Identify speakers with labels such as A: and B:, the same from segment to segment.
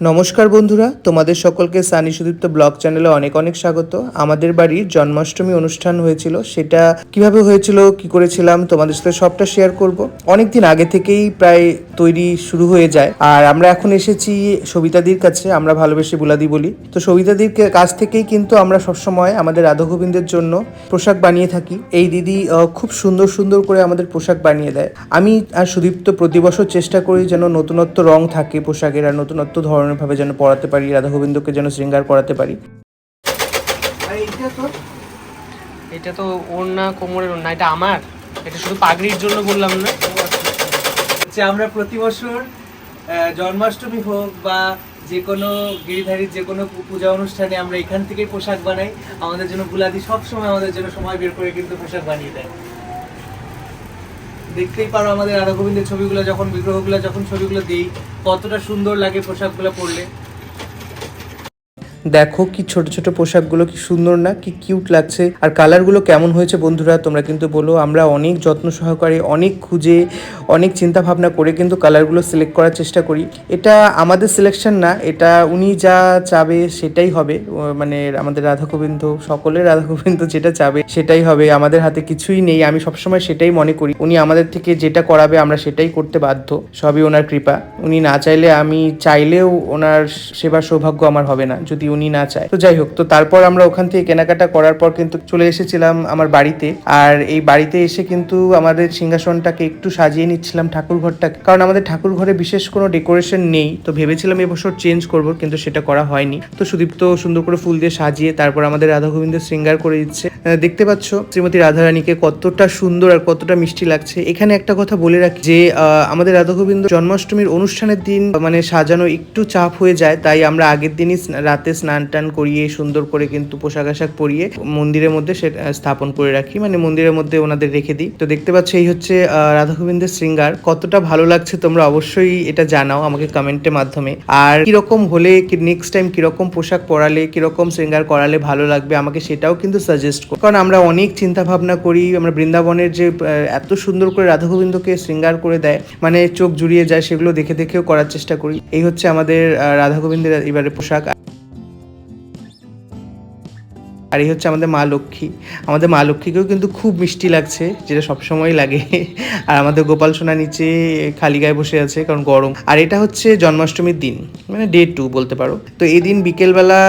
A: নমস্কার বন্ধুরা, তোমাদের সকলকে সানি সুদীপ্ত ব্লগ চ্যানেলে অনেক অনেক স্বাগত। আমাদের বাড়ির জন্মাষ্টমী অনুষ্ঠান হয়েছিল, সেটা কীভাবে হয়েছিল, কি করেছিলাম, তোমাদের সাথে সবটা শেয়ার করব। অনেক দিন আগে থেকেই প্রায় তৈরি শুরু হয়ে যায়। আর আমরা এখন এসেছি সবিতাদির কাছে, আমরা ভালোবেসে বুলাদি বলি। তো সবিতাদির কাছ থেকেই কিন্তু আমরা সবসময় আমাদের রাধাগোবিন্দের জন্য পোশাক বানিয়ে থাকি। এই দিদি খুব সুন্দর সুন্দর করে আমাদের পোশাক বানিয়ে দেয়। আমি আর সুদীপ্ত প্রতি বছর চেষ্টা করি যেন নতুনত্ব রং থাকে পোশাকের, আর নতুনত্ব ধরনের ভাবে যেন পড়াতে পারি রাধা গোবিন্দকে যেন শৃঙ্গার করাতে পারি।
B: এটা তো ওর না কোমরের ওর না এটা আমার। এটা শুধু পাগড়ির জন্য বললাম না।
A: যে আমরা প্রতি বছর জন্মাষ্টমী হোক বা যে কোনো গিরিধারীর যে কোনো পূজা অনুষ্ঠানে আমরা এখান থেকেই পোশাক বানাই। আমাদের জন্য গুলাদি সবসময় আমাদের জন্য সময় বের করে কিন্তু পোশাক বানিয়ে দেয়। দেখতেই পারো আমাদের রাধা গোবিন্দের ছবিগুলো, যখন বিগ্রহগুলো, যখন ছবিগুলো দিই, কতটা সুন্দর লাগে পোশাকগুলো পরলে। দেখো কি ছোট ছোট পোশাকগুলো কি সুন্দর না, কি কিউট লাগছে। আর কালারগুলো কেমন হয়েছে বন্ধুরা, তোমরা কিন্তু বলো। আমরা অনেক যত্ন সহকারে, অনেক খুঁজে, অনেক চিন্তা ভাবনা করে কিন্তু কালারগুলো সিলেক্ট করার চেষ্টা করি। এটা আমাদের সিলেকশন না, এটা উনি যা চাবে সেটাই হবে। মানে আমাদের রাধা গোবিন্দ সকলের রাধা গোবিন্দ যেটা চাবে সেটাই হবে। আমাদের হাতে কিছুই নেই, আমি সবসময় সেটাই মনে করি। উনি আমাদের থেকে যেটা করাবে আমরা সেটাই করতে বাধ্য, সবই ওনার কৃপা। উনি না চাইলে আমি চাইলেও ওনার সেবার সৌভাগ্য আমার হবে না, যদি উনি না চায়। তো যাই হোক, তো তারপর আমরা ওখান থেকে কেনাকাটা করার পর কিন্তু চলে এসেছিলাম আমার বাড়িতে। আর এই বাড়িতে এসে কিন্তু আমাদের সিংহাসনটাকে একটু সাজিয়ে নিচ্ছিলাম ঠাকুর ঘরটাকে কারণ আমাদের ঠাকুর ঘরে বিশেষ কোনো ডেকোরেশন নেই। তো ভেবেছিলাম এবছর চেঞ্জ করব, কিন্তু সেটা করা হয়নি। তো সুদীপ্ত সুন্দর করে ফুল দিয়ে সাজিয়ে তারপর আমাদের রাধা গোবিন্দ শৃঙ্গার করে দিচ্ছে। দেখতে পাচ্ছ শ্রীমতী রাধারানীকে কতটা সুন্দর আর কতটা মিষ্টি লাগছে। এখানে একটা কথা বলে রাখি যে আমাদের রাধা গোবিন্দ জন্মাষ্টমীর অনুষ্ঠানের দিন মানে সাজানো একটু চাপ হয়ে যায়, তাই আমরা আগের দিনই রাতে স্নান টান করিয়ে সুন্দর করে কিন্তু পোশাক আশাক পরিয়ে মন্দিরের মধ্যে সে আহ, স্থাপন করে রাখি। মানে মন্দিরের মধ্যে ওনাদের রেখে দিই। তো দেখতে পাচ্ছ এই হচ্ছে রাধা গোবিন্দের শৃঙ্গার। কতটা ভালো লাগছে তোমরা অবশ্যই এটা জানাও আমাকে কমেন্টের মাধ্যমে। আর কীরকম হলে নেক্সট টাইম কীরকম পোশাক পরালে কীরকম শৃঙ্গার করালে ভালো লাগবে আমাকে সেটাও কিন্তু সাজেস্ট করো। কারণ আমরা অনেক চিন্তা ভাবনা করি আমরা বৃন্দাবনের যে এত সুন্দর করে রাধা গোবিন্দকে শৃঙ্গার করে দেয় মানে চোখ জুড়িয়ে যায় সেগুলো দেখে দেখেও করার চেষ্টা করি। এই হচ্ছে আমাদের রাধা গোবিন্দের এবারে পোশাক। আর এই হচ্ছে আমাদের মা লক্ষ্মী। আমাদের মা লক্ষ্মীকেও কিন্তু খুব মিষ্টি লাগছে যেটা সবসময় লাগে। আর আমাদের গোপাল সোনা নিচে খালি গায়ে বসে আছে কারণ গরম। আর এটা হচ্ছে জন্মাষ্টমীর দিন মানে ডে টু বলতে পারো। তো এই দিন বিকেলবেলা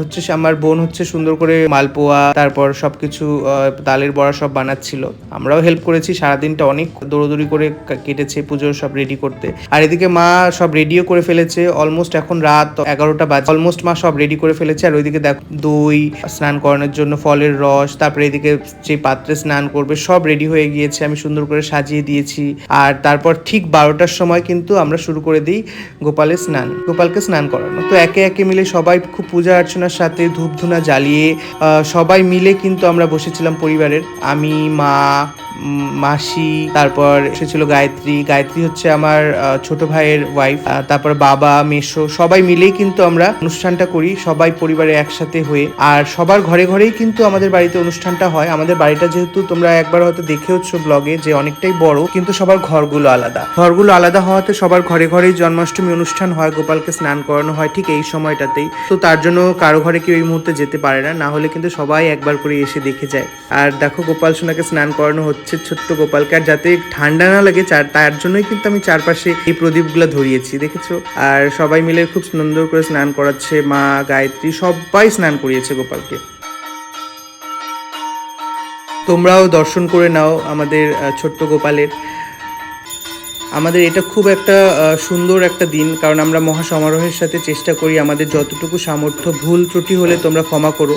A: হচ্ছে আমার বোন হচ্ছে সুন্দর করে মালপোয়া তারপর সবকিছু আহ, তালের বড়া সব বানাচ্ছিল। আমরাও হেল্প করেছি সারাদিনটা অনেক দৌড়দৌড়ি করে কেটেছে পুজোর সব রেডি করতে। আর এদিকে মা সব রেডিও করে ফেলেছে অলমোস্ট এখন রাত এগারোটা বাজে। অলমোস্ট মা সব রেডি করে ফেলেছে আর ওইদিকে দেখ দই স্নান করানোর জন্য ফলের রস, তারপরে এদিকে যে পাত্রে স্নান করবে, সব রেডি হয়ে গিয়েছে। আমি সুন্দর করে সাজিয়ে দিয়েছি। আর তারপর ঠিক বারোটার সময় কিন্তু আমরা শুরু করে দিই গোপালের স্নান, গোপালকে স্নান করানো। তো একে একে মিলে সবাই খুব পূজা অর্চনার সাথে ধূপ ধুনা জ্বালিয়ে সবাই মিলে কিন্তু আমরা বসেছিলাম পরিবারের। আমি, মা মাসি, তারপর এসেছিল গায়ত্রী। গায়ত্রী হচ্ছে আমার ছোট ভাইয়ের ওয়াইফ তারপর বাবা মেশো সবাই মিলেই কিন্তু আমরা অনুষ্ঠানটা করি, সবাই পরিবারে একসাথে হয়ে। আর সবার ঘরে ঘরেই কিন্তু আমাদের বাড়িতে অনুষ্ঠানটা হয়। আমাদের বাড়িটা যেহেতু তোমরা একবার হয়তো দেখেওছো ব্লগে যে অনেকটাই বড়, কিন্তু সবার ঘরগুলো আলাদা। ঘরগুলো আলাদা হওয়াতে সবার ঘরে ঘরেই জন্মাষ্টমী অনুষ্ঠান হয়, গোপালকে স্নান করানো হয় ঠিক এই সময়টাতেই। তো তার জন্য কারও ঘরে কেউ এই মুহূর্তে যেতে পারে না না হলে কিন্তু সবাই একবার করে এসে দেখে যায়। আর দেখো গোপাল সোনাকে স্নান করানো হচ্ছে। ছোট্ট গোপালকে। আর যাতে ঠান্ডা না লাগে, চার তার জন্যই কিন্তু আমি চারপাশে এই প্রদীপগুলো ধরিয়েছি, দেখেছ? আর সবাই মিলে খুব সুন্দর করে স্নান করাচ্ছে, মা, গায়ত্রী, সবাই স্নান করিয়েছে গোপালকে। তোমরাও দর্শন করে নাও আমাদের ছোট্ট গোপালের। আমাদের এটা খুব একটা সুন্দর একটা দিন, কারণ আমরা মহা সমারোহের সাথে চেষ্টা করি আমাদের যতটুকু সামর্থ্য। ভুল ত্রুটি হলে তোমরা ক্ষমা করো।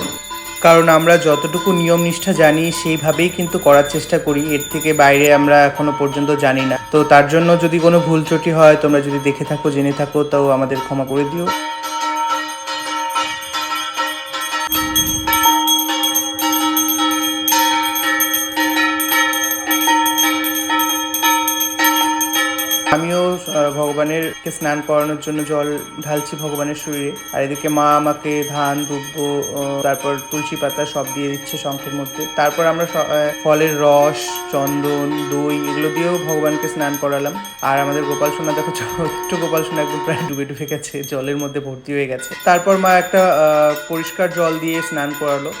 A: কারণ আমরা যতটুকু নিয়ম নিষ্ঠা জানি সেইভাবেই কিন্তু করার চেষ্টা করি। এর থেকে বাইরে আমরা এখনও পর্যন্ত জানি না। তো তার জন্য যদি কোনো ভুল ত্রুটি হয়, তোমরা যদি দেখে থাকো, জেনে থাকো, তাও আমাদের ক্ষমা করে দিও। ভগবানেরকে স্নান করানোর জন্য জল ঢালছি ভগবানের শরীরে। আর এদিকে মা আমাকে ধান আহ, তারপর তুলসী পাতা সব দিয়ে দিচ্ছে শঙ্খের মধ্যে। তারপর আমরা ফলের রস চন্দন দই এগুলো দিয়েও ভগবানকে স্নান করালাম। আর আমাদের গোপাল সোনা দেখো ছোট্ট গোপাল সোনা একদম প্রায় ডুবে ডুবে গেছে জলের মধ্যে ভর্তি হয়ে গেছে। তারপর মা একটা পরিষ্কার জল দিয়ে স্নান করালো।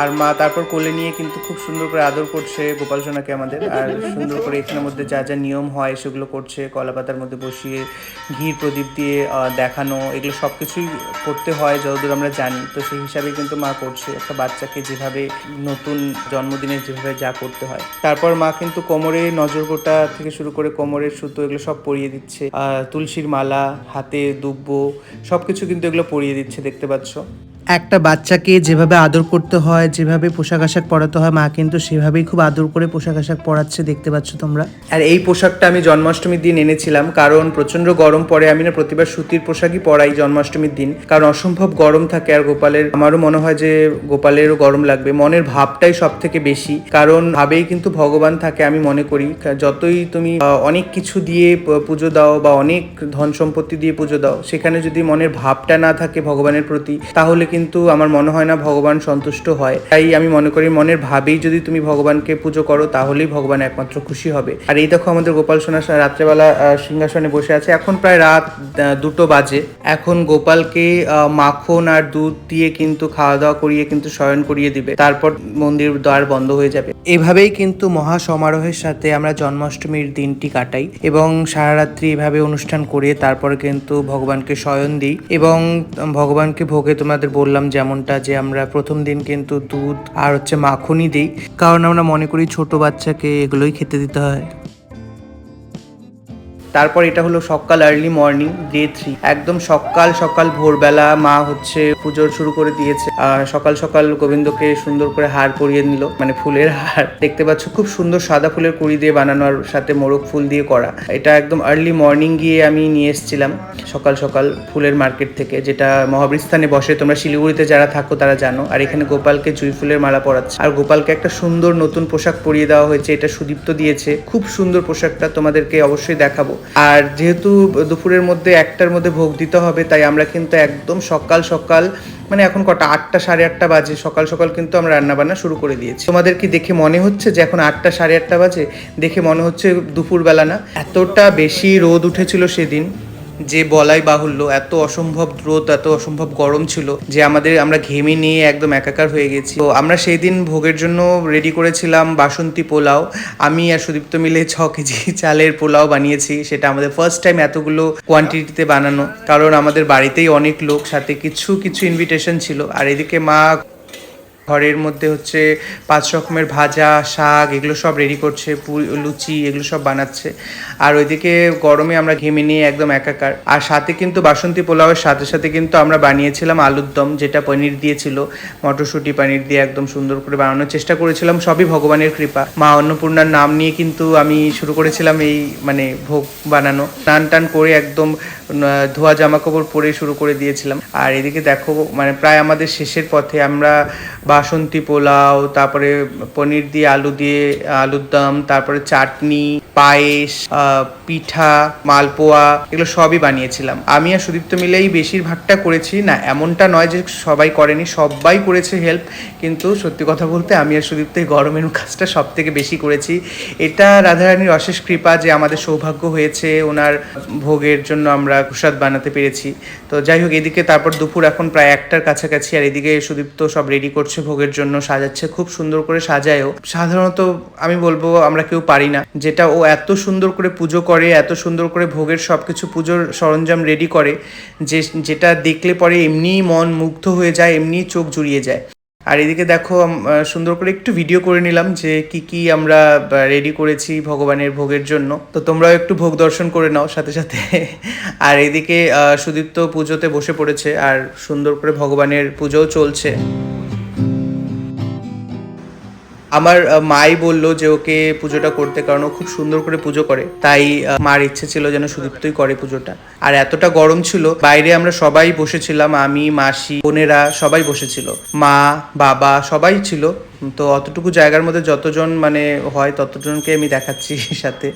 A: আর মা তারপর কোলে নিয়ে কিন্তু খুব সুন্দর করে আদর করছে গোপাল সোনাকে আমাদের। আর সুন্দর করে এখানের মধ্যে যা যা নিয়ম হয় সেগুলো করছে, কলা পাতার মধ্যে বসিয়ে, ঘির প্রদীপ দিয়ে দেখানো, এগুলো সব কিছুই করতে হয় যতদূর আমরা জানি। তো সেই হিসাবে কিন্তু মা করছে একটা বাচ্চাকে যেভাবে নতুন জন্মদিনে যেভাবে যা করতে হয়। তারপর মা কিন্তু কোমরে নজর গোটা থেকে শুরু করে কোমরের সুতো এগুলো সব পরিয়ে দিচ্ছে। তুলসীর মালা, হাতে দুব্ব সব কিছু কিন্তু এগুলো পরিয়ে দিচ্ছে দেখতে পাচ্ছ। একটা বাচ্চাকে যেভাবে আদর করতে হয়, যেভাবে পোশাক আশাক পরাতে হয়, মা কিন্তু সেভাবেই খুব আদর করে পোশাক আশাক পরাচ্ছে, দেখতে পাচ্ছ তোমরা। আর এই পোশাকটা আমি জন্মাষ্টমীর দিন এনেছিলাম, কারণ প্রচণ্ড গরম পড়ে, আমি না প্রতিবার সুতির পোশাকই পরাই জন্মাষ্টমীর দিন। কারণ অসম্ভব গরম থাকে আর গোপালের, আমারও মনে হয় যে গোপালেরও গরম লাগবে। মনের ভাবটাই সব থেকে বেশি, কারণ ভাবেই কিন্তু ভগবান থাকে আমি মনে করি। যতই তুমি অনেক কিছু দিয়ে পুজো দাও বা অনেক ধন সম্পত্তি দিয়ে পুজো দাও, সেখানে যদি মনের ভাবটা না থাকে ভগবানের প্রতি, তাহলে কিন্তু আমার মনে হয় না ভগবান সন্তুষ্ট হয়। তাই আমি মনে করি মনের ভাবেই যদি তুমি ভগবানকে পুজো করো, তাহলেই ভগবান একমাত্র খুশি হবে। আর এই দেখো আমাদের গোপাল সোনা রাত্রেবেলা সিংহাসনে বসে আছে। এখন প্রায় রাত দুটো বাজে। এখন গোপালকে মাখন আর দুধ দিয়ে কিন্তু খাওয়া দাওয়া করিয়ে কিন্তু শয়ন করিয়ে দিবে। তারপর মন্দির দ্বার বন্ধ হয়ে যাবে। এভাবেই কিন্তু মহা সমারোহের সাথে আমরা জন্মাষ্টমীর দিনটি কাটাই এবং সারা রাত্রি এভাবে অনুষ্ঠান করে তারপরে কিন্তু ভগবানকে শয়ন দিই এবং ভগবানকে ভোগে তোমাদের বললাম যেমনটা যে আমরা প্রথম দিন কিন্তু দুধ আর হচ্ছে মাখনই দিই। কারণ আমরা মনে করি ছোট বাচ্চাকে এগুলোই খেতে দিতে হয়। তারপর এটা হলো সকাল আর্লি মর্নিং ডে থ্রি একদম সকাল সকাল ভোরবেলা মা হচ্ছে পুজো শুরু করে দিয়েছে। সকাল সকাল গোবিন্দকে সুন্দর করে হার পরিয়ে নিল। মানে ফুলের হার। দেখতে পাচ্ছ খুব সুন্দর সাদা ফুলের কুড়ি দিয়ে বানানোর সাথে মোরগ ফুল দিয়ে করা। এটা একদম আর্লি মর্নিং গিয়ে আমি নিয়ে এসেছিলাম। সকাল সকাল ফুলের মার্কেট থেকে, যেটা মহাবৃস্থানে বসে তোমরা শিলিগুড়িতে যারা থাকো তারা জানো। আর এখানে গোপালকে জুই ফুলের মালা পরাচ্ছে। আর গোপালকে একটা সুন্দর নতুন পোশাক পরিয়ে দেওয়া হয়েছে। এটা সুদীপ্ত দিয়েছে। খুব সুন্দর পোশাকটা তোমাদেরকে অবশ্যই দেখাবো। আর যেহেতু দুপুরের মধ্যে একটার মধ্যে ভোগ দিতে হবে, তাই আমরা কিন্তু একদম সকাল সকাল মানে এখন কটা? আটটা, সাড়ে আটটা বাজে। সকাল সকাল কিন্তু আমরা রান্না বান্না শুরু করে দিয়েছি। তোমাদের কি দেখে মনে হচ্ছে যে এখন আটটা, সাড়ে আটটা বাজে? দেখে মনে হচ্ছে দুপুরবেলা না? এতটা বেশি রোদ উঠেছিল সেদিন। যে বলাই বাহুল্য, এত অসম্ভব রোদ, এত অসম্ভব গরম ছিল যে আমাদের, আমরা ঘেমে নিয়ে একদম একাকার হয়ে গেছি। তো আমরা সেই দিন ভোগের জন্য রেডি করেছিলাম বাসন্তী পোলাও। আমি আর সুদীপ্ত মিলে ছ কেজি চালের পোলাও বানিয়েছি। সেটা আমাদের ফার্স্ট টাইম এতগুলো কোয়ান্টিটিতে বানানো। কারণ আমাদের বাড়িতেই অনেক লোক, সাথে কিছু কিছু ইনভিটেশন ছিল। আর এদিকে মা ঘরের মধ্যে হচ্ছে পাঁচ রকমের ভাজা, শাক, এগুলো সব রেডি করছে লুচি, এগুলো সব বানাচ্ছে। আর ওইদিকে গরমে আমরা ঘেমে নিয়ে একদম একাকার। আর সাথে কিন্তু বাসন্তী পোলাওয়ের সাথে সাথে কিন্তু আমরা বানিয়েছিলাম আলুর দম, যেটা পনির দিয়েছিল। মটরশুঁটি পনির দিয়ে একদম সুন্দর করে বানানোর চেষ্টা করেছিলাম, সবই ভগবানের কৃপা। মা অন্নপূর্ণার নাম নিয়ে কিন্তু আমি শুরু করেছিলাম এই মানে ভোগ বানানো। টান টান করে একদম ধোয়া জামা কাপড় পরে শুরু করে দিয়েছিলাম। আর এদিকে দেখো মানে প্রায় আমাদের শেষের পথে আমরা বাসন্তী পোলাও, তারপরে পনির দিয়ে আলু দিয়ে, আলুর দম, তারপরে চাটনি, পায়েস পিঠা, মালপোয়া, এগুলো সবই বানিয়েছিলাম। আমি আর সুদীপ্ত মিলেই বেশিরভাগটা করেছি। না, এমনটা নয় যে সবাই করেনি, সবাই করেছে হেল্প কিন্তু সত্যি কথা বলতে আমি আর সুদীপ্ত গরমের কাজটা সব থেকে বেশি করেছি। এটা রাধারানীর অশেষ কৃপা যে আমাদের সৌভাগ্য হয়েছে, ওনার ভোগের জন্য আমরা প্রসাদ বানাতে পেরেছি। তো যাই হোক, এদিকে তারপর দুপুর এখন প্রায় একটার কাছাকাছি, আর এদিকে সুদীপ্ত সব রেডি করছে ভোগের জন্য, সাজাচ্ছে, খুব সুন্দর করে সাজায়ও। সাধারণত আমি বলব, আমরা কেউ পারি না। যেটা ও এত সুন্দর করে পুজো করে, এত সুন্দর করে ভোগের সব কিছু পুজোর সরঞ্জাম রেডি করে, যে, যেটা দেখলে পরে এমনিই মন মুগ্ধ হয়ে যায়, এমনিই চোখ জুড়িয়ে যায়। আর এদিকে দেখো সুন্দর করে একটু ভিডিও করে নিলাম যে কি কি আমরা রেডি করেছি ভগবানের ভোগের জন্য। তো তোমরাও একটু ভোগ দর্শন করে নাও সাথে সাথে। আর এদিকে সুদীপ্ত পুজোতে বসে পড়েছে আর সুন্দর করে ভগবানের পুজোও চলছে। আমার মাই বলল যে ওকে পুজোটা করতে কারণ ও খুব সুন্দর করে পুজো করে। তাই মার ইচ্ছে ছিল যেন সুদীপ্তই করে পুজোটা। আর এতটা গরম ছিল, বাইরে আমরা সবাই বসেছিলাম, আমি, মাসি, বোনেরা সবাই বসেছিল। মা, বাবা সবাই ছিল। তো অতটুকু জায়গার মধ্যে যতজন মানে হয় ততজনকে আমি দেখাচ্ছি সাথে।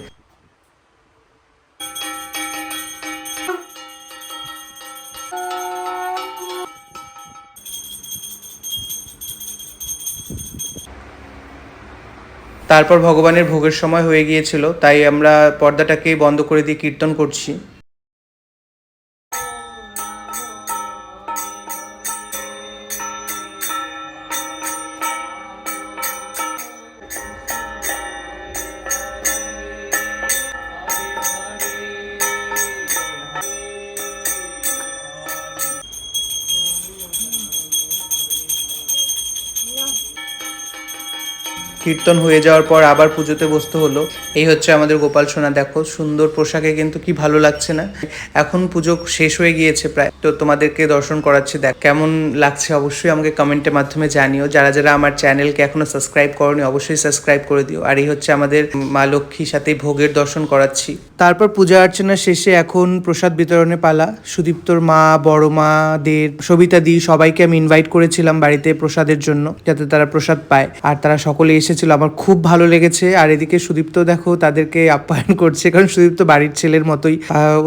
A: তারপর ভগবানের ভোগের সময় হয়ে গিয়েছিল তাই আমরা পর্দাটাকে বন্ধ করে দিয়ে কীর্তন করছি। কীর্তন হয়ে যাওয়ার পর আবার পুজোতে বসতে হলো। এই হচ্ছে আমাদের গোপাল সোনা, দেখো সুন্দর পোশাকে কিন্তু কি ভালো লাগছে না। এখন পুজো শেষ হয়ে গিয়েছে প্রায়। তো তোমাদেরকে দর্শন করাচ্ছি, দেখ কেমন লাগছে অবশ্যই আমাকে কমেন্টের মাধ্যমে জানিও। যারা যারা আমার চ্যানেলকে এখনও সাবস্ক্রাইব করনি, অবশ্যই সাবস্ক্রাইব করে দিও। আর এই হচ্ছে আমাদের মা লক্ষ্মীর সাথে ভোগের দর্শন করাচ্ছি। তারপর পূজা অর্চনা শেষে এখন প্রসাদ বিতরণে পালা। সুদীপ্তর মা, বড় মাদের সবিতা দি সবাইকে আমি ইনভাইট করেছিলাম বাড়িতে প্রসাদের জন্য, যাতে তারা প্রসাদ পায়। আর তারা সকলে এসেছিল আমার খুব ভালো লেগেছে। আর এদিকে সুদীপ্ত দেখো, তাদেরকে আপ্যায়ন করছে, কারণ সুদীপ্ত বাড়ির ছেলের মতোই।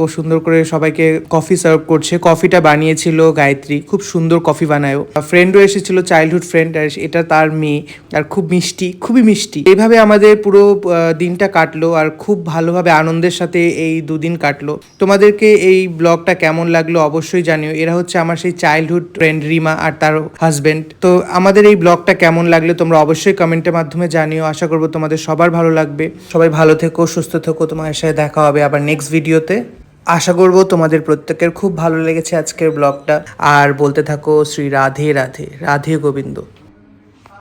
A: ও সুন্দর করে সবাইকে কফি সার্ভ করছে। কফিটা বানিয়েছিল গায়ত্রী, খুব সুন্দর কফি বানায় ফ্রেন্ডও এসেছিল চাইল্ডহুড ফ্রেন্ড আর এটা তার মেয়ে, আর খুব মিষ্টি, খুবই মিষ্টি। এইভাবে আমাদের পুরো দিনটা কাটলো, আর খুব ভালোভাবে আনন্দের সাথে এই দুদিন কাটলো। তোমাদেরকে এই ব্লগটা কেমন লাগল অবশ্যই জানিও। এরা হচ্ছে আমার সেই চাইল্ডহুড ফ্রেন্ড রিমা আর তার হাজবেন্ড তো আমাদের এই ব্লগটা কেমন লাগল তোমরা অবশ্যই কমেন্টের মাধ্যমে জানিও, আশা করব তোমাদের সবার ভালো লাগবে। সবাই ভালো থেকো, সুস্থ থেকো তোমাদের সাথে দেখা হবে আবার নেক্সট ভিডিওতে আশা করব তোমাদের প্রত্যেকের খুব ভালো লেগেছে আজকের ব্লগটা আর বলতে থাকো শ্রী রাধে রাধে রাধে গোবিন্দ।